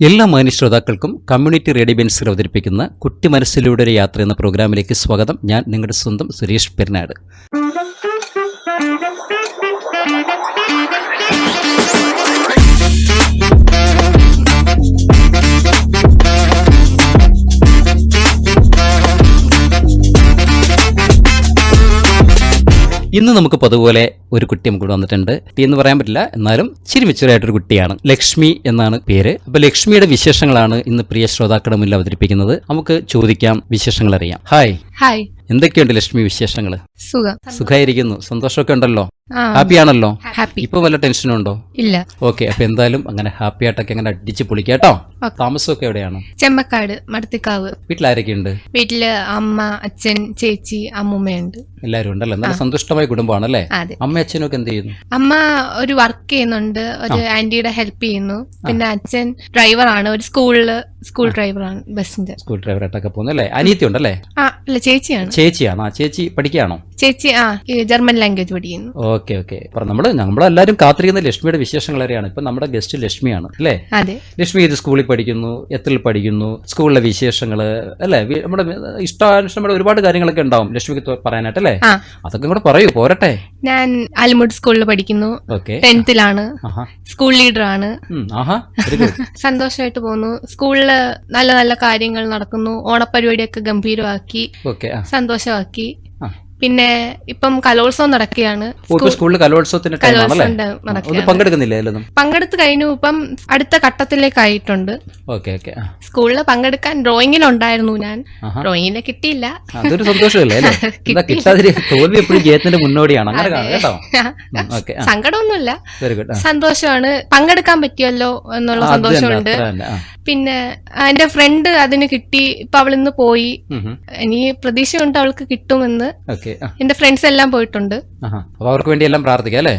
എല്ലാ മാന്യ ശ്രോതാക്കൾക്കും കമ്മ്യൂണിറ്റി റേഡിയോ ബെൻസിൽ അവതരിപ്പിക്കുന്ന കുട്ടി മനസ്സിലൂടെ ഒരു യാത്ര എന്ന പ്രോഗ്രാമിലേക്ക് സ്വാഗതം. ഞാൻ നിങ്ങളുടെ സ്വന്തം സുരേഷ് പെരുന്നാട്. ഇന്ന് നമുക്ക് പതുപോലെ ഒരു കുട്ടി നമുക്ക് ഇവിടെ വന്നിട്ടുണ്ട്. കുട്ടി എന്ന് പറയാൻ പറ്റില്ല എന്നാലും ചിരി മെച്ചൂറായിട്ടൊരു കുട്ടിയാണ്. ലക്ഷ്മി എന്നാണ് പേര്. അപ്പൊ ലക്ഷ്മിയുടെ വിശേഷങ്ങളാണ് ഇന്ന് പ്രിയ ശ്രോതാക്കളുടെ മുന്നിൽ അവതരിപ്പിക്കുന്നത്. നമുക്ക് ചോദിക്കാം വിശേഷങ്ങൾ അറിയാം. ഹായ് ഹായ് എന്തൊക്കെയുണ്ട് ലക്ഷ്മി വിശേഷങ്ങൾ സുഖം. സുഖമായിരിക്കുന്നു സന്തോഷമൊക്കെ ഉണ്ടല്ലോ? ഹാപ്പി ആണല്ലോ ഹാപ്പി. ഇപ്പൊ വല്ല ടെൻഷനും ഉണ്ടോ ഇല്ല. ഓക്കെ അപ്പൊ എന്തായാലും അങ്ങനെ ഹാപ്പി ആയിട്ടൊക്കെ അങ്ങനെ അടിച്ച് പൊളിക്കാട്ടോ. താമസം താമസമൊക്കെ എവിടെയാണ്? ചെമ്മക്കാട് മടത്തിക്കാവ്. വീട്ടിലാരൊക്കെ ഉണ്ട് വീട്ടിൽ അമ്മ അച്ഛൻ ചേച്ചി അമ്മൂമ്മയുണ്ട്. എല്ലാരും ഉണ്ടല്ലോ? നല്ല സന്തുഷ്ടമായ കുടുംബമാണ് അല്ലേ? അമ്മ അച്ഛനും ഒക്കെ എന്ത് ചെയ്യുന്നു? അമ്മ ഒരു വർക്ക് ചെയ്യുന്നുണ്ട്. ഒരു ആന്റിയുടെ ഹെൽപ്പ് ചെയ്യുന്നു. പിന്നെ അച്ഛൻ ഡ്രൈവറാണ്. ഒരു സ്കൂളിൽ സ്കൂൾ ഡ്രൈവറാണ് ബസിന്റെ സ്കൂൾ ഡ്രൈവറായിട്ടൊക്കെ പോകുന്നു അല്ലേ? അനിയത്തി ഉണ്ടല്ലേ ആ അല്ല ചേച്ചിയാണ്. ചേച്ചിയാണ്? ആ ചേച്ചി പഠിക്കുകയാണോ? ചേച്ചി ആ ജർമ്മൻ ലാംഗ്വേജ് പഠിക്കുന്നു. Okay okay. നമ്മൾ നമ്മളെല്ലാരും കാത്തിരിക്കുന്ന ലക്ഷ്മിയുടെ വിശേഷങ്ങൾ അറിയാണ് ഇപ്പൊ നമ്മുടെ ഗസ്റ്റ് ലക്ഷ്മിയാണ് അല്ലേ? അതെ. ലക്ഷ്മി ഇത് സ്കൂളിൽ പഠിക്കുന്നു എത്രയിൽ പഠിക്കുന്നു സ്കൂളിലെ വിശേഷങ്ങൾ അല്ലേ? നമ്മുടെ ഇഷ്ടാനുഷ്ഠങ്ങളുടെ ഒരുപാട് കാര്യങ്ങളൊക്കെ ഉണ്ടാവും ലക്ഷ്മിക്ക് പറയാനായിട്ട് അല്ലേ? അതൊക്കെ കൂടെ പറയൂ പോരട്ടെ. ഞാൻ അൽമുഡ് സ്കൂളിൽ പഠിക്കുന്നു. ടെൻത്തിലാണ്. സ്കൂൾ ലീഡർ ആണ് സന്തോഷമായിട്ട് പോകുന്നു സ്കൂളിൽ നല്ല നല്ല കാര്യങ്ങൾ നടക്കുന്നു. ഓണപ്പരിപാടിയൊക്കെ ഗംഭീരമാക്കി. ഓക്കെ സന്തോഷമാക്കി. ആ. പിന്നെ ഇപ്പം കലോത്സവം നടക്കുകയാണ്. സ്കൂളിൽ കലോത്സവത്തിന് പങ്കെടുക്കുന്നില്ലേ പങ്കെടുത്ത് കഴിഞ്ഞു ഇപ്പം അടുത്ത ഘട്ടത്തിലേക്കായിട്ടുണ്ട്. ആയിട്ടുണ്ട് സ്കൂളിൽ പങ്കെടുക്കാൻ ഡ്രോയിങ്ങിലുണ്ടായിരുന്നു ഞാൻ. ഡ്രോയിങ്ങിനെ കിട്ടിയില്ല. അതൊരു സന്തോഷമല്ലേ തോൽവി എപ്പോഴും ജയത്തിന്റെ മുന്നോടിയാണ്. സങ്കടമൊന്നുമില്ല. സന്തോഷമാണ്. പങ്കെടുക്കാൻ പറ്റിയല്ലോ എന്നുള്ള സന്തോഷമുണ്ട്. പിന്നെ എന്റെ ഫ്രണ്ട് അതിന് കിട്ടി ഇപ്പൊ അവൾ ഇന്ന് പോയി ഇനി പ്രതീക്ഷയുണ്ട് അവൾക്ക് കിട്ടുമെന്ന് എന്റെ ഫ്രണ്ട്സ് എല്ലാം പോയിട്ടുണ്ട്. അപ്പൊ അവർക്ക് വേണ്ടി എല്ലാം പ്രാർത്ഥിക്കാം അല്ലേ?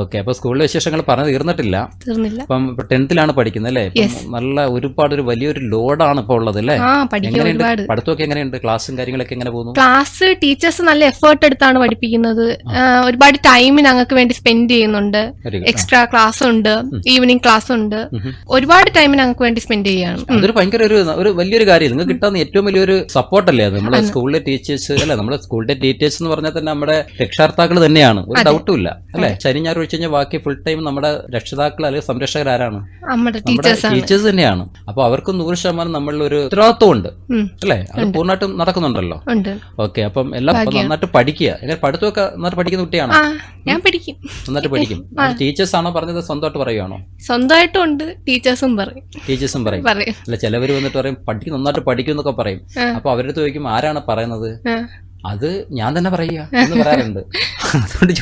ഓക്കെ അപ്പൊ സ്കൂളിലെ വിശേഷങ്ങൾ പറഞ്ഞു തീർന്നിട്ടില്ല. തീർന്നില്ല. അപ്പം ടെൻത്തിലാണ് പഠിക്കുന്നത് അല്ലേ? നല്ല ഒരുപാട് ഒരു വലിയൊരു ലോഡാണ് ഇപ്പൊ ഉള്ളത് അല്ലേ? പഠിത്തമൊക്കെ എങ്ങനെയുണ്ട്? ക്ലാസ്സും കാര്യങ്ങളൊക്കെ എങ്ങനെ പോകുന്നു? ക്ലാസ് ടീച്ചേഴ്സ് നല്ല എഫേർട്ട് എടുത്താണ് പഠിപ്പിക്കുന്നത്. ഒരുപാട് ടൈം ഞങ്ങൾക്ക് വേണ്ടി സ്പെൻഡ് ചെയ്യുന്നുണ്ട്. എക്സ്ട്രാ ക്ലാസ് ഉണ്ട് ഈവനിങ് ക്ലാസ് ഉണ്ട്. ഒരുപാട് ടൈം ഞങ്ങൾക്ക് വേണ്ടി സ്പെൻഡ് ചെയ്യാണ് അതൊരു ഭയങ്കര ഒരു ഒരു വലിയൊരു കാര്യം. നിങ്ങൾക്ക് കിട്ടാവുന്ന ഏറ്റവും വലിയൊരു സപ്പോർട്ട് അല്ലേ നമ്മുടെ സ്കൂളിലെ ടീച്ചേഴ്സ് അല്ലെ നമ്മുടെ സ്കൂളിലെ ടീച്ചേഴ്സ് എന്ന് പറഞ്ഞാൽ തന്നെ നമ്മുടെ രക്ഷാർത്ഥാക്കൾ തന്നെയാണ്. ഒരു ഡൗട്ടും ഇല്ല. അല്ലെ? ശനി ഞായർ ഒഴിച്ചു കഴിഞ്ഞാൽ ബാക്കി ഫുൾ ടൈം നമ്മുടെ രക്ഷിതാക്കൾ അല്ലെങ്കിൽ സംരക്ഷകർ ആരാണ്? നമ്മുടെ ടീച്ചേഴ്സ് തന്നെയാണ്. അപ്പൊ അവർക്ക് നൂറ് ശതമാനം നമ്മളിൽ ഒരു ഉത്തരവാദിത്വം ഉണ്ട്. അല്ലെ? അത് പൂർണമായിട്ടും നടക്കുന്നുണ്ടല്ലോ. ഓക്കെ അപ്പം എല്ലാം നന്നായിട്ട് പഠിക്കുക. എങ്ങനെ പഠിത്തമൊക്കെ നന്നായിട്ട് പഠിക്കുന്ന കുട്ടിയാണ്? ഞാൻ പഠിക്കും. നന്നായിട്ട് പഠിക്കും. ടീച്ചേഴ്സ് ആണോ പറഞ്ഞത്? സ്വന്തമായിട്ട് പറയുവാണോ? സ്വന്തമായിട്ടും ഉണ്ട്. ടീച്ചേഴ്സും പറയും. ടീച്ചേഴ്സും പറയും. പറയും. അല്ല ചിലവർ വന്നിട്ട് പറയും പഠിക്കും നന്നായിട്ട് പഠിക്കും എന്നൊക്കെ പറയും. അപ്പൊ അവരടുത്ത് ചോദിക്കും ആരാണ് പറയുന്നത്? അത് ഞാൻ തന്നെ പറയുക എന്ന് പറയാറുണ്ട്. അതുകൊണ്ട്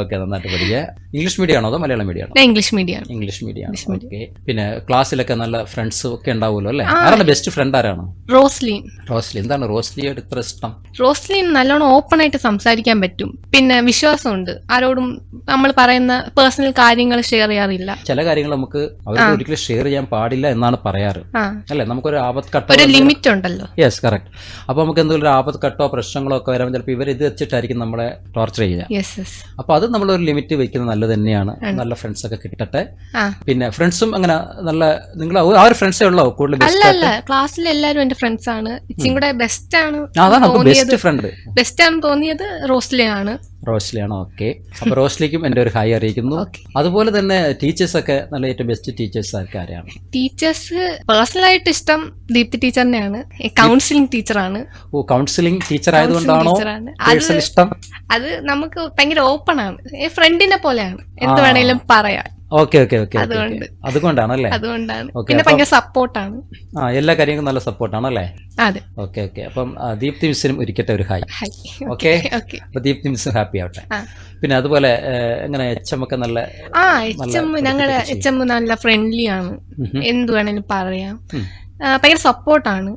ഓക്കെ നന്നായിട്ട് പഠിക്കുക. ഇംഗ്ലീഷ് മീഡിയം ആണോ അതോ മലയാളം മീഡിയം ആണോ? English medium English medium okay പിന്നെ ക്ലാസ്സിലൊക്കെ നല്ല ഫ്രണ്ട്സ് ഒക്കെ ഉണ്ടാവുമല്ലോ അല്ലേ? ആരാണ് ബെസ്റ്റ് ഫ്രണ്ട് ആരാണ്? റോസ്ലിൻ. റോസ്ലിൻ. എന്താണ് റോസ്ലിയോട് ഇത്ര ഇഷ്ടം? റോസ്ലിൻ നല്ലോണം ഓപ്പൺ ആയിട്ട് സംസാരിക്കാൻ പറ്റും. പിന്നെ വിശ്വാസമുണ്ട്. ആരോടും നമ്മൾ പറയുന്ന പേഴ്സണൽ കാര്യങ്ങൾ ഷെയർ ചെയ്യാറില്ല. ചില കാര്യങ്ങൾ നമുക്ക് ഒരിക്കലും ഷെയർ ചെയ്യാൻ പാടില്ല എന്നാണ് പറയാറ്. അല്ലെ? നമുക്കൊരു ആപത്ത് കട്ടോ ഒരു ലിമിറ്റ് ഉണ്ടല്ലോ. യെസ് കറക്റ്റ് അപ്പൊ നമുക്ക് എന്തെങ്കിലും ഒരു ആപത്ത് ഘട്ടോ പ്രശ്നങ്ങളോ ഒക്കെ വരുമ്പോൾ ചിലപ്പോൾ ഇവർ ഇത് വെച്ചിട്ടായിരിക്കും നമ്മളെ ടോർച്ചർ ചെയ്യുക. അപ്പോൾ അത് നമ്മളൊരു ലിമിറ്റ് വെക്കുന്നത് നല്ലത് തന്നെയാണ്. നല്ല ഫ്രണ്ട്സ് ഒക്കെ കിട്ടട്ടെ. പിന്നെ ഫ്രണ്ട്സും അങ്ങനെ നല്ല നിങ്ങൾ ആ ഒരു ഫ്രണ്ട്സേ ഉള്ളോ? കൂടുതൽ അല്ല ബെസ്റ്റ് അല്ല. ക്ലാസ്സിൽ എല്ലാവരും എന്റെ ഫ്രണ്ട്സ് ആണ്. ഇച്ചിരി കൂടെ ബെസ്റ്റ് ആണ് ബെസ്റ്റ് ഫ്രണ്ട് ബെസ്റ്റ് ആണ് തോന്നിയത് റോസ്ലിൻ റോസ്ലിയാണോ? ഓക്കെ അപ്പോൾ റോസ്ലിക്കും എന്റെ ഒരു ഹായ് അറിയിക്കുന്നു. അതുപോലെ തന്നെ ടീച്ചേഴ്സ് ഒക്കെ നല്ല ഏറ്റവും ബെസ്റ്റ് ടീച്ചേഴ്സ് ആൾക്കാരാണ് ടീച്ചേഴ്സ് പേഴ്സണലായിട്ട് ഇഷ്ടം ദീപ്തി ടീച്ചറിനെയാണ് കൗൺസിലിംഗ് ടീച്ചറാണ് ഓ കൗൺസിലിംഗ് ടീച്ചർ ആയതുകൊണ്ടാണോ ഇഷ്ടം? അത് നമുക്ക് ഭയങ്കര ഓപ്പൺ ആണ്. ഫ്രണ്ടിനെ പോലെയാണ്. എന്ത് വേണേലും പറയാം. ഓക്കെ ഓക്കെ ഓക്കെ അതുകൊണ്ടാണ് അതുകൊണ്ടാണല്ലേ? അതുകൊണ്ടാണ്. പിന്നെ ഭയങ്കര സപ്പോർട്ടാണ്. ആ എല്ലാ കാര്യങ്ങളും നല്ല സപ്പോർട്ടാണല്ലേ? അതെ. Okay okay. അപ്പം ദീപ്തി മിസ്സിനും ഒരിക്കട്ടെ ഒരു ഹായ്. ഓക്കെ? അപ്പൊ ദീപ്തി മിസ്സും ഹാപ്പി ആവട്ടെ. പിന്നെ അതുപോലെ എങ്ങനെ എച്ചമ്മൊക്കെ നല്ല ആ എച്ചമ്മ ഞങ്ങളുടെ എച്ച് നല്ല ഫ്രണ്ട്ലി ആണ്. എന്ത് വേണേലും പറയാം. ഭയങ്കര സപ്പോർട്ടാണ്.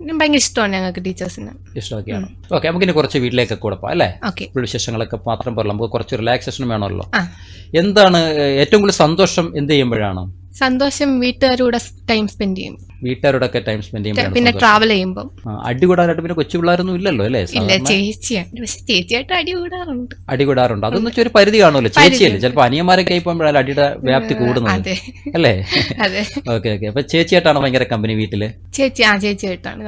ഭയങ്കര ഇഷ്ടമാണ് ഞങ്ങൾക്ക് ടീച്ചേഴ്സിന്. ഇഷ്ടമൊക്കെയാണ്. ഓക്കെ നമുക്ക് ഇനി കുറച്ച് വീട്ടിലേക്ക് കൂടെ പോകാം അല്ലേ? വിശേഷങ്ങളൊക്കെ മാത്രം പോരല്ലോ നമുക്ക് കുറച്ച് റിലാക്സേഷൻ വേണമല്ലോ. എന്താണ് ഏറ്റവും കൂടുതൽ സന്തോഷം എന്ത് ചെയ്യുമ്പോഴാണ്? സന്തോഷം വീട്ടുകാരുടെ ടൈം സ്പെൻഡ് ചെയ്യും. വീട്ടുകാരോടൊക്കെ ടൈം സ്പെൻഡ് ചെയ്യുമ്പോൾ പിന്നെ ട്രാവൽ ചെയ്യുമ്പോൾ അടി കൂടാനായിട്ട് പിന്നെ കൊച്ചു പിള്ളേരൊന്നും ഇല്ലല്ലോ അല്ലേ? ചേച്ചിയാണ് പക്ഷെ ചേച്ചിയായിട്ട് അടി കൂടാറുണ്ട്. അടി കൂടാറുണ്ട്. അതൊന്നും ഒരു പരിധി കാണുമല്ലോ. ചേച്ചിയല്ലേ ചിലപ്പോൾ അനിയന്മാരൊക്കെ ആയിപ്പോഴാണ് അടിയുടെ വ്യാപ്തി കൂടുന്നത്. അല്ലേ? Okay okay. അപ്പൊ ചേച്ചിയായിട്ടാണ് ഭയങ്കര കമ്പനി വീട്ടിൽ? ചേച്ചി ആ ചേച്ചിയായിട്ടാണ്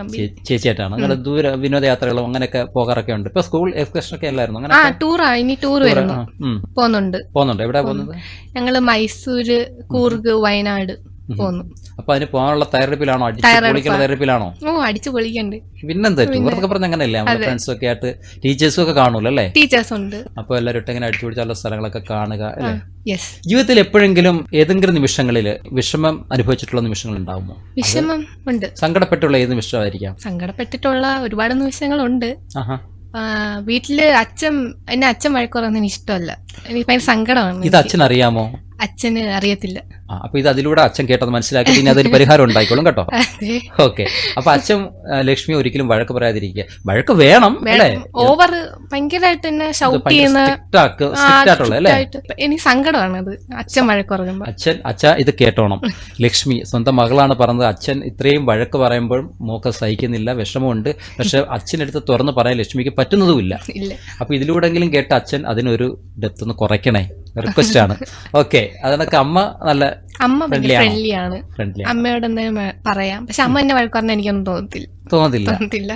ചേച്ചിയായിട്ടാണ്? അങ്ങനെ ദൂര വിനോദയാത്രകളും അങ്ങനെയൊക്കെ പോകാറൊക്കെ ഉണ്ട്. ഇപ്പൊ സ്കൂൾ എക്സ്കർഷൻ ഒക്കെ അല്ലായിരുന്നു? അങ്ങനെ ആ ടൂറാ ഇനി ടൂർ വരുന്നു. പോകുന്നുണ്ട്. പോകുന്നുണ്ട്? എവിടെ പോകുന്നത്? ഞങ്ങൾ മൈസൂര് കൂർഗ് വയനാട്. പോന്നു. അപ്പൊ അതിന് പോകാനുള്ള തയ്യാറെടുപ്പിലാണോ? തയ്യാറെടുപ്പിലാണോ? ഓ അടിച്ചു പൊളിക്കണ്ട്. പിന്നെന്താ ടൂറൊക്കെ പറഞ്ഞ അങ്ങനെയല്ലേ? നമ്മുടെ ഫ്രണ്ട്സും ഒക്കെ ആയിട്ട് ടീച്ചേഴ്സും ഒക്കെ കാണൂല്ലോ അല്ലേ ടീച്ചേഴ്സ് ഉണ്ട്. അപ്പൊ എല്ലാവരും ഇട്ട് ഇങ്ങനെ അടിച്ചു പൊളിച്ചുള്ള സ്ഥലങ്ങളൊക്കെ കാണുക അല്ലേ? ജീവിതത്തിൽ എപ്പോഴെങ്കിലും ഏതെങ്കിലും നിമിഷങ്ങളിൽ വിഷമം അനുഭവിച്ചിട്ടുള്ള നിമിഷങ്ങൾ ഉണ്ടാവുമോ? വിഷമം ഉണ്ട്. സങ്കടപ്പെട്ടുള്ള ഏത് നിമിഷമായിരിക്കാം? സങ്കടപ്പെട്ടിട്ടുള്ള ഒരുപാട് നിമിഷങ്ങളുണ്ട്. വീട്ടിൽ അച്ഛൻ എന്നെ അച്ഛൻ വഴക്കുറന്ന് എനിക്ക് ഇഷ്ടമല്ല. എനിക്ക് ഭയങ്കര സങ്കടമാണ് ഇത് അച്ഛൻ അറിയാമോ അച്ഛന് അറിയത്തില്ല. അപ്പൊ ഇത് അതിലൂടെ അച്ഛൻ കേട്ടത് മനസ്സിലാക്കി ഇനി അതൊരു പരിഹാരം ഉണ്ടായിക്കോളും കേട്ടോ. ഓക്കെ അപ്പൊ അച്ഛൻ ലക്ഷ്മി ഒരിക്കലും വഴക്ക് പറയാതിരിക്കുക. വഴക്ക് വേണം അല്ലേ? ഓവർ ഭയങ്കരമായിട്ട് തന്നെ ഷൗട്ട് ചെയ്യുന്ന എനിക്ക് സങ്കടമാണ് അത് അച്ഛൻ വഴക്ക് പറയുമ്പോൾ അച്ഛൻ അച്ഛ ഇത് കേട്ടോണം. ലക്ഷ്മി സ്വന്തം മകളാണ് പറഞ്ഞത്. അച്ഛൻ ഇത്രയും വഴക്ക് പറയുമ്പോഴും മോക്ക് സഹിക്കുന്നില്ല വിഷമമുണ്ട്. പക്ഷെ അച്ഛനടുത്ത് തുറന്ന് പറയാൻ ലക്ഷ്മിക്ക് പറ്റുന്നതുമില്ല. അപ്പൊ ഇതിലൂടെങ്കിലും കേട്ട അച്ഛൻ അതിനൊരു ഡെപ്ത് ഒന്ന് കുറയ്ക്കണേ. റിക്വസ്റ്റ് ആണ്. ഓക്കെ അതൊക്കെ അമ്മ നല്ല അമ്മ ഫ്രണ്ട്ലി ആണ്? അമ്മയോട് എന്തെങ്കിലും പറയാം. പക്ഷെ അമ്മ എന്നെ വഴക്കാർന്ന് എനിക്കൊന്നും തോന്നത്തില്ല. തോന്നത്തില്ല.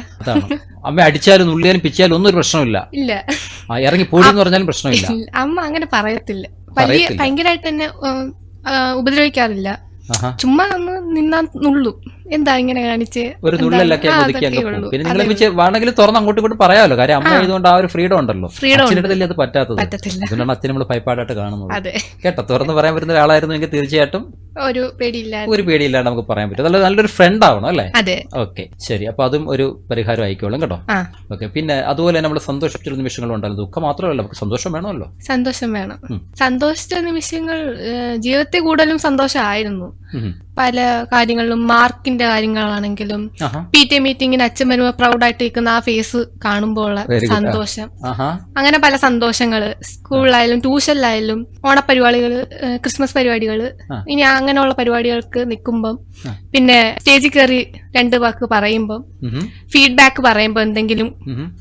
അമ്മ അടിച്ചാലും നുള്ളിയാലും പിച്ചാലും ഒന്നും ഒരു പ്രശ്നമില്ല ഇല്ല. ഇറങ്ങി പോലും പറഞ്ഞാലും പ്രശ്നമില്ല. അമ്മ അങ്ങനെ പറയത്തില്ല. വലിയ. ഭയങ്കരമായിട്ട് എന്നെ ഉപദ്രവിക്കാറില്ല. ചുമ്മാ ഒന്ന് നിന്നാ നുള്ളും. എന്താ ഇങ്ങനെ കാണിച്ച്? ഒരു തുള്ളലൊക്കെ നുള്ളിലൊക്കെ ആ, ഒതുക്കി അങ്ങ് പോകും പിന്നെ നിങ്ങളെ വെച്ച് വേണമെങ്കിൽ തുറന്ന് അങ്ങോട്ടും ഇങ്ങോട്ട് പറയാമല്ലോ. കാര്യം അമ്മ ആയതുകൊണ്ട് ആ ഒരു ഫ്രീഡം ഉണ്ടല്ലോ. ഫ്രീഡം അച്ഛനടുത്തല്ലേ അത് പറ്റാത്തത്? അതുകൊണ്ടാണ് അച്ഛൻ നമ്മൾ പൈപ്പാടായിട്ട് കാണുന്നത്. കേട്ടോ തുറന്ന് പറയാൻ പറ്റുന്ന ഒരാളായിരുന്നു എങ്കിൽ തീർച്ചയായിട്ടും ഒരു പേടിയില്ല ഒരു പേടിയില്ലാണ്ട് നമുക്ക് പറയാൻ പറ്റും. നല്ല നല്ലൊരു ഫ്രണ്ട് ആവണം അല്ലേ? അതെ. ഓക്കെ ശരി. അപ്പൊ അതും ഒരു പരിഹാരം ആയിക്കോളും കേട്ടോ. ഓക്കെ പിന്നെ അതുപോലെ നമ്മൾ സന്തോഷിച്ചിരുന്ന നിമിഷങ്ങൾ ഉണ്ടല്ലോ ദുഃഖം മാത്രമല്ല നമുക്ക് സന്തോഷം വേണമല്ലോ. സന്തോഷം വേണം. സന്തോഷിച്ച നിമിഷങ്ങൾ ജീവിതത്തിൽ കൂടുതലും സന്തോഷമായിരുന്നു. പല കാര്യങ്ങളിലും മാർക്കിന്റെ കാര്യങ്ങളാണെങ്കിലും ആഹാ. പി ടി മീറ്റിംഗിന് അച്ഛൻ വരുമ്പോൾ പ്രൗഡായിട്ട് നിൽക്കുന്ന ആ ഫേസ് കാണുമ്പോൾ. സന്തോഷം. അങ്ങനെ പല സന്തോഷങ്ങൾ. സ്കൂളിലായാലും ട്യൂഷനിലായാലും ഓണപരിപാടികൾ ക്രിസ്മസ് പരിപാടികൾ. ഇനി അങ്ങനെയുള്ള പരിപാടികൾക്ക് നിൽക്കുമ്പം പിന്നെ സ്റ്റേജിൽ കയറി രണ്ട് വാക്ക് പറയുമ്പം. ഫീഡ്ബാക്ക് പറയുമ്പോൾ എന്തെങ്കിലും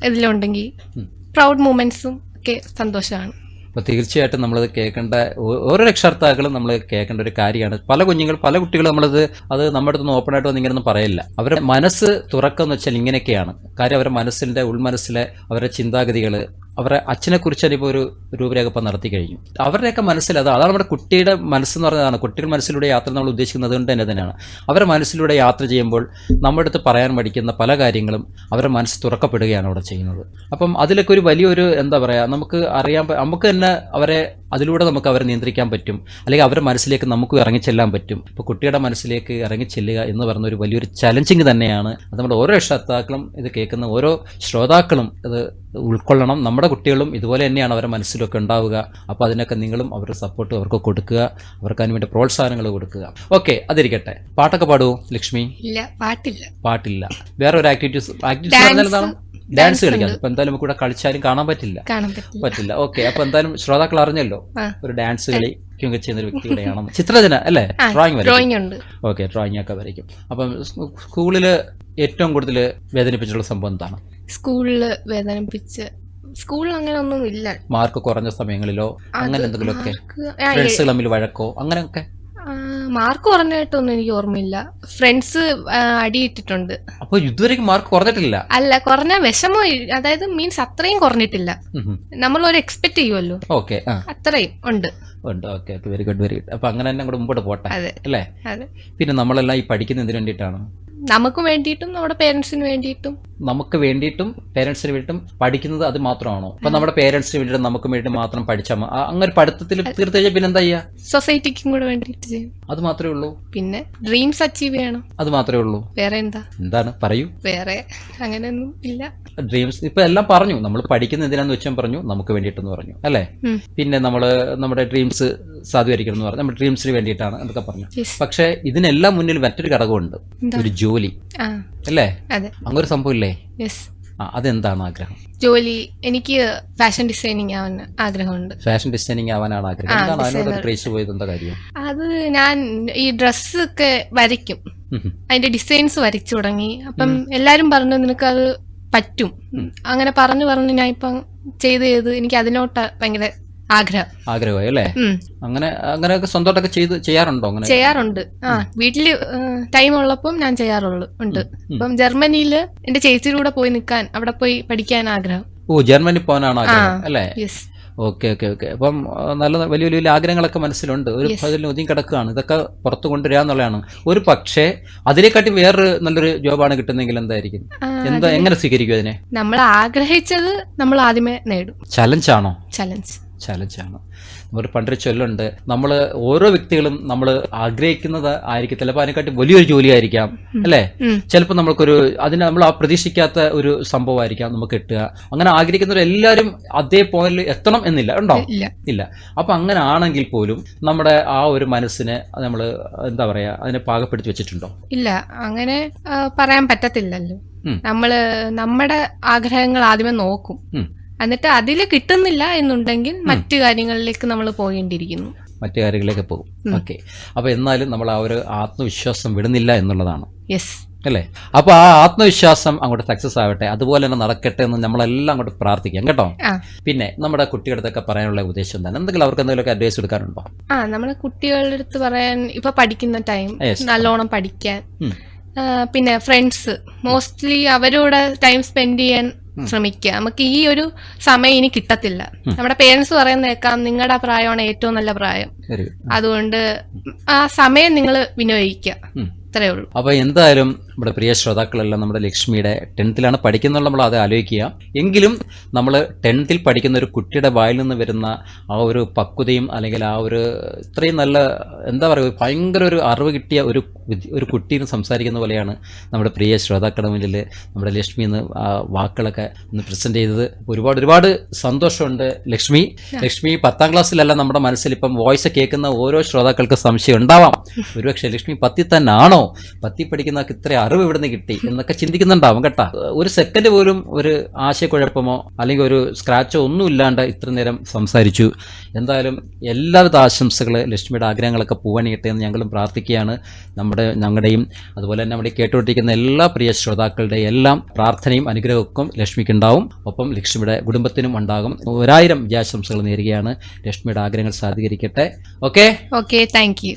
ഇതിലുണ്ടെങ്കിൽ പ്രൗഡ് മൂമെന്റ്സും ഒക്കെ സന്തോഷമാണ്. അപ്പോൾ തീർച്ചയായിട്ടും നമ്മളത് കേൾക്കേണ്ട ഓരോ രക്ഷകർത്താക്കളും നമ്മൾ കേൾക്കേണ്ട ഒരു കാര്യമാണ്. പല കുഞ്ഞുങ്ങൾ പല കുട്ടികളും നമ്മളത് അത് നമ്മുടെ അടുത്ത് ഓപ്പൺ ആയിട്ട് വന്ന് ഇങ്ങനെയൊന്നും പറയില്ല അവരുടെ മനസ്സ് തുറക്കെന്ന് വെച്ചാൽ ഇങ്ങനെയൊക്കെയാണ്. കാര്യം അവരുടെ മനസ്സിന്റെ ഉൾമനസ്സിലെ അവരുടെ ചിന്താഗതികൾ അവരുടെ അച്ഛനെ കുറിച്ച് ഇപ്പോൾ ഒരു രൂപരേഖ നടത്തി കഴിഞ്ഞു. അവരുടെയൊക്കെ മനസ്സിൽ അത് അതാണ് നമ്മുടെ കുട്ടിയുടെ മനസ്സെന്ന് പറഞ്ഞതാണ് കുട്ടികൾ മനസ്സിലൂടെ യാത്ര നമ്മൾ ഉദ്ദേശിക്കുന്നത് കൊണ്ട് തന്നെ തന്നെയാണ്. അവരുടെ മനസ്സിലൂടെ യാത്ര ചെയ്യുമ്പോൾ നമ്മുടെ അടുത്ത് പറയാൻ പഠിക്കുന്ന പല കാര്യങ്ങളും അവരുടെ മനസ്സ് തുറക്കപ്പെടുകയാണ് അവിടെ ചെയ്യുന്നത്. അപ്പം അതിലൊക്കെ ഒരു വലിയൊരു എന്താ പറയുക നമുക്ക് അറിയാൻ നമുക്ക് തന്നെ അവരെ അതിലൂടെ നമുക്ക് അവരെ നിയന്ത്രിക്കാൻ പറ്റും. അല്ലെങ്കിൽ അവരുടെ മനസ്സിലേക്ക് നമുക്ക് ഇറങ്ങിച്ചെല്ലാൻ പറ്റും. ഇപ്പോൾ കുട്ടിയുടെ മനസ്സിലേക്ക് ഇറങ്ങിച്ചെല്ലുക എന്ന് പറയുന്ന ഒരു വലിയൊരു ചലഞ്ചിങ് തന്നെയാണ്. അത് നമ്മുടെ ഓരോ രക്ഷകർത്താക്കളും ഇത് കേൾക്കുന്ന ഓരോ ശ്രോതാക്കളും ഇത് ഉൾക്കൊള്ളണം. നമ്മുടെ കുട്ടികളും ഇതുപോലെ തന്നെയാണ് അവരുടെ മനസ്സിലൊക്കെ ഉണ്ടാവുക. അപ്പോൾ അതിനൊക്കെ നിങ്ങളും അവരുടെ സപ്പോർട്ട് അവർക്ക് കൊടുക്കുക. അവർക്ക് അതിന് വേണ്ടി പ്രോത്സാഹനങ്ങൾ കൊടുക്കുക. ഓക്കെ അതിരിക്കട്ടെ. പാട്ടൊക്കെ പാടുവോ ലക്ഷ്മി? ഇല്ല പാട്ടില്ല. പാട്ടില്ല. വേറെ ഒരു ആക്ടിവിറ്റീസ് ആക്ടിവിറ്റീസ് പറഞ്ഞാൽ എന്താണ്? ഡാൻസ് കളിക്കാം അപ്പൊ എന്തായാലും നമുക്ക് കൂടെ കളിച്ചാലും കാണാൻ പറ്റില്ല. പറ്റില്ല. ഓക്കെ അപ്പൊ എന്തായാലും ശ്രോതാക്കൾ അറിഞ്ഞല്ലോ. ഒരു ഡാൻസ് കളി ചെയ്യുന്ന ഒരു വ്യക്തിയുടെയാണ് ചിത്രരചന അല്ലേ? ഡ്രോയിങ് വരയ്ക്കും. ഉണ്ട്. ഓക്കെ ഡ്രോയിങ് ഒക്കെ വരയ്ക്കും. അപ്പം സ്കൂളിൽ ഏറ്റവും കൂടുതൽ വേദനിപ്പിച്ചിട്ടുള്ള സംഭവം എന്താണ്? സ്കൂളിൽ വേദനിപ്പിച്ച് സ്കൂളിൽ അങ്ങനെ ഒന്നും ഇല്ല. മാർക്ക് കുറഞ്ഞ സമയങ്ങളിലോ അങ്ങനെ എന്തെങ്കിലുമൊക്കെ? മാർക്ക് ഫ്രണ്ട്സ് തമ്മിൽ വഴക്കോ അങ്ങനെയൊക്കെ? മാർക്ക് കുറഞ്ഞായിട്ടൊന്നും എനിക്ക് ഓർമ്മയില്ല. ഫ്രണ്ട്സ് അടിയിട്ടിട്ടുണ്ട്. അപ്പൊ ഇതുവരെ മാർക്ക് കുറഞ്ഞിട്ടില്ല? അല്ല കുറഞ്ഞ വിഷമോ അതായത് മീൻസ് അത്രയും കുറഞ്ഞിട്ടില്ല. നമ്മൾ ഒരു എക്സ്പെക്ട് ചെയ്യുമല്ലോ ഓക്കെ അത്രയും ഉണ്ട്. ഉണ്ട്. Okay okay very good very good അപ്പൊ അങ്ങനെ തന്നെ അങ്ങോട്ട് മുമ്പോട്ട് പോട്ടെ അല്ലേ? പിന്നെ നമ്മളെല്ലാം ഈ പഠിക്കുന്ന എന്തിനു വേണ്ടിയിട്ടാണ്? നമുക്ക് വേണ്ടിയിട്ടും നമ്മുടെ പേരൻസിന് വേണ്ടിയിട്ടും. നമുക്ക് വേണ്ടിയിട്ടും പേരൻസിന് വേണ്ടിയിട്ടും പഠിക്കുന്നത് അത് മാത്രമാണോ? അപ്പൊ നമ്മുടെ പേരൻസിന് വേണ്ടിയിട്ട് നമുക്ക് വേണ്ടി മാത്രം പഠിച്ചാൽ അങ്ങനെ ഒരു പഠിത്തത്തിൽ തീർത്തു കഴിഞ്ഞാൽ പിന്നെ എന്താ ചെയ്യാ? സൊസൈറ്റിക്കും കൂടെ വേണ്ടിയിട്ട് ചെയ്യും. അത് മാത്രമേ ഉള്ളൂ. പിന്നെ ഡ്രീംസ് അച്ചീവ് ചെയ്യണം. അത് മാത്രമേ ഉള്ളൂ. വേറെ എന്താ? എന്താണ്? പറയൂ. വേറെ അങ്ങനെയൊന്നും ഇല്ല. ഡ്രീംസ് ഇപ്പൊ എല്ലാം പറഞ്ഞു. നമ്മൾ പഠിക്കുന്ന എന്തിനാന്ന് വെച്ചാൽ പറഞ്ഞു നമുക്ക് വേണ്ടിയിട്ടെന്ന് പറഞ്ഞു അല്ലേ? പിന്നെ നമ്മൾ നമ്മുടെ ഡ്രീംസ് സാധൂകരിക്കണം എന്ന് പറഞ്ഞു നമ്മുടെ ഡ്രീംസിന് വേണ്ടിയിട്ടാണ് എന്നൊക്കെ പറഞ്ഞു. പക്ഷെ ഇതിനെല്ലാം മുന്നിൽ മറ്റൊരു ഘടകമുണ്ട്. ഒരു ജോലി. അല്ലേ? അങ്ങൊരു സംഭവം ഇല്ലേ? അതെന്താണ് ആഗ്രഹം? ജോലി എനിക്ക് ഫാഷൻ ഡിസൈനിങ് ആവാൻ ആഗ്രഹമുണ്ട്. ഫാഷൻ ഡിസൈനിങ് ആവാനാണ് ആഗ്രഹം. എന്താണ് അതിനോട് designer. ക്രേസ് പോയത് എന്താ കാര്യം? അത് ഞാൻ ഈ ഡ്രസ്സ് ഒക്കെ വരയ്ക്കും. അതിന്റെ ഡിസൈൻസ് വരച്ചു തുടങ്ങി. അപ്പം എല്ലാരും പറഞ്ഞു നിനക്ക് അത് പറ്റും അങ്ങനെ പറഞ്ഞു പറഞ്ഞു ഞാൻ ഇപ്പം ചെയ്ത് ചെയ്ത് എനിക്ക് അതിനോട്ട് ഭയങ്കര ആഗ്രഹം. ആഗ്രഹമായി അല്ലേ? അങ്ങനെ അങ്ങനെയൊക്കെ സ്വന്തമായിട്ടൊക്കെ ചെയ്ത് ചെയ്യാറുണ്ടോ അങ്ങനെ? ചെയ്യാറുണ്ട്. ആ വീട്ടിൽ ടൈം ഉള്ളപ്പം ഞാൻ ചെയ്യാറുള്ളു ഉണ്ട്. അപ്പം ജർമ്മനിയിൽ എന്റെ ചേച്ചിയുടെ കൂടെ പോയി നിൽക്കാൻ അവിടെ പോയി പഠിക്കാൻ ആഗ്രഹം. ഓ ജർമ്മനി പോകാനാണോ ആഗ്രഹം അല്ലേ? Okay okay okay. അപ്പം നല്ല വലിയ വലിയ വലിയ ആഗ്രഹങ്ങളൊക്കെ മനസ്സിലുണ്ട്. ഒരു അതിൽ ഒതുങ്ങി കിടക്കുകയാണ്. ഇതൊക്കെ പുറത്തു കൊണ്ടുവരിക എന്നുള്ളതാണ്. ഒരു പക്ഷേ അതിനെക്കാട്ടി വേറൊരു നല്ലൊരു ജോബാണ് കിട്ടുന്നെങ്കിൽ എന്തായിരിക്കും? എന്താ എങ്ങനെ സ്വീകരിക്കും അതിനെ? നമ്മൾ ആഗ്രഹിച്ചത് നമ്മൾ ആദ്യമേ നേടും. ചലഞ്ചാണോ ചലഞ്ച് ചലഞ്ചാണ് നമ്മൾ പണ്ടൊരു ചൊല്ലുണ്ട് നമ്മൾ ഓരോ വ്യക്തികളും നമ്മൾ ആഗ്രഹിക്കുന്നത് ആയിരിക്കും. ചിലപ്പോൾ അതിനെക്കാട്ടി വലിയൊരു ജോലിയായിരിക്കാം അല്ലേ. ചിലപ്പോൾ നമ്മൾക്കൊരു അതിന് നമ്മൾ ആ പ്രതീക്ഷിക്കാത്ത ഒരു സംഭവമായിരിക്കാം നമുക്ക് കിട്ടുക. അങ്ങനെ ആഗ്രഹിക്കുന്നവർ എല്ലാവരും അതേ പോയിന്റിൽ എത്തണം എന്നില്ല ഉണ്ടോ? ഇല്ല. അപ്പം അങ്ങനെ ആണെങ്കിൽ പോലും നമ്മുടെ ആ ഒരു മനസ്സിനെ നമ്മൾ എന്താ പറയാ അതിനെ പാകപ്പെടുത്തി വെച്ചിട്ടുണ്ടോ? ഇല്ല. അങ്ങനെ പറയാൻ പറ്റത്തില്ലല്ലോ. നമ്മൾ നമ്മുടെ ആഗ്രഹങ്ങൾ ആദ്യമേ നോക്കും. എന്നിട്ട് അതിൽ കിട്ടുന്നില്ല എന്നുണ്ടെങ്കിൽ മറ്റു കാര്യങ്ങളിലേക്ക് നമ്മൾ പോകേണ്ടിയിരിക്കുന്നു. മറ്റു കാര്യങ്ങളിലേക്ക് പോകും. ഓക്കെ. അപ്പൊ എന്നാലും നമ്മൾ ആ ഒരു ആത്മവിശ്വാസം വിടുന്നില്ല എന്നുള്ളതാണ്. യെസ് അല്ലേ? അപ്പൊ ആ ആത്മവിശ്വാസം അങ്ങോട്ട് സക്സസ് ആവട്ടെ അതുപോലെ തന്നെ നടക്കട്ടെ എന്ന് നമ്മളെല്ലാം അങ്ങോട്ട് പ്രാർത്ഥിക്കാം കേട്ടോ? പിന്നെ നമ്മുടെ കുട്ടികളുടെയൊക്കെ പറയാനുള്ള ഉദ്ദേശം എന്താണ്? എന്തെങ്കിലും അവർക്ക് എന്തെങ്കിലുമൊക്കെ അഡ്വൈസ് കൊടുക്കാറുണ്ടോ ആ നമ്മളെ കുട്ടികളുടെ അടുത്ത് പറയാൻ ഇപ്പൊ പഠിക്കുന്ന ടൈം നല്ലോണം പഠിക്കാൻ. പിന്നെ ഫ്രണ്ട്സ് മോസ്റ്റ്ലി അവരോട് ടൈം സ്പെൻഡ് ചെയ്യാൻ ശ്രമിക്കുക. നമുക്ക് ഈ ഒരു സമയം ഇനി കിട്ടത്തില്ല. നമ്മുടെ പേരൻസ് പറയുന്ന കേൾക്കാം നിങ്ങളുടെ പ്രായമാണ് ഏറ്റവും നല്ല പ്രായം. അതുകൊണ്ട് ആ സമയം നിങ്ങൾ വിനിയോഗിക്കുക. ഇത്രയേ ഉള്ളൂ. അപ്പൊ എന്തായാലും നമ്മുടെ പ്രിയ ശ്രോതാക്കളെല്ലാം നമ്മുടെ ലക്ഷ്മിയുടെ ടെൻത്തിലാണ് പഠിക്കുന്നത് നമ്മൾ അത് ആലോചിക്കുക. എങ്കിലും നമ്മൾ ടെൻത്തിൽ പഠിക്കുന്ന ഒരു കുട്ടിയുടെ വായിൽ നിന്ന് വരുന്ന ആ ഒരു പക്വതയും അല്ലെങ്കിൽ ആ ഒരു ഇത്രയും നല്ല എന്താ പറയുക ഭയങ്കര ഒരു അറിവ് കിട്ടിയ ഒരു ഒരു കുട്ടീന്ന് സംസാരിക്കുന്ന പോലെയാണ് നമ്മുടെ പ്രിയ ശ്രോതാക്കളുടെ മുന്നിൽ നമ്മുടെ ലക്ഷ്മി എന്ന് ആ വാക്കുകളൊക്കെ ഒന്ന് പ്രസന്റ് ചെയ്തത്. ഒരുപാട് ഒരുപാട് സന്തോഷമുണ്ട് ലക്ഷ്മി. ലക്ഷ്മി പത്താം ക്ലാസ്സിലല്ല നമ്മുടെ മനസ്സിൽ ഇപ്പം വോയിസ് കേൾക്കുന്ന ഓരോ ശ്രോതാക്കൾക്ക് സംശയം ഉണ്ടാവാം. ഒരുപക്ഷെ ലക്ഷ്മി പത്തി തന്നെയാണോ പത്തി പഠിക്കുന്നവർക്ക് ഇത്ര അറിവ് ഇവിടുന്ന് കിട്ടി എന്നൊക്കെ ചിന്തിക്കുന്നുണ്ടാവും കേട്ടാ. ഒരു സെക്കൻഡ് പോലും ഒരു ആശയക്കുഴപ്പമോ അല്ലെങ്കിൽ ഒരു സ്ക്രാച്ചോ ഒന്നും ഇല്ലാണ്ട് ഇത്ര നേരം സംസാരിച്ചു. എന്തായാലും എല്ലാവിധ ആശംസകൾ ലക്ഷ്മിയുടെ ആഗ്രഹങ്ങളൊക്കെ പൂവണിയട്ടെ എന്ന് ഞങ്ങളും പ്രാർത്ഥിക്കുകയാണ്. നമ്മുടെ ഞങ്ങളുടെയും അതുപോലെ തന്നെ നമ്മുടെ കേട്ടുകൊണ്ടിരിക്കുന്ന എല്ലാ പ്രിയ ശ്രോതാക്കളുടെയും എല്ലാം പ്രാർത്ഥനയും അനുഗ്രഹമൊക്കെ ലക്ഷ്മിക്ക് ഉണ്ടാവും ഒപ്പം ലക്ഷ്മിയുടെ കുടുംബത്തിനും ഉണ്ടാകും. ഒരായിരം വിജയാശംസകൾ നേരുകയാണ്. ലക്ഷ്മിയുടെ ആഗ്രഹങ്ങൾ സാധീകരിക്കട്ടെ. Okay okay thank you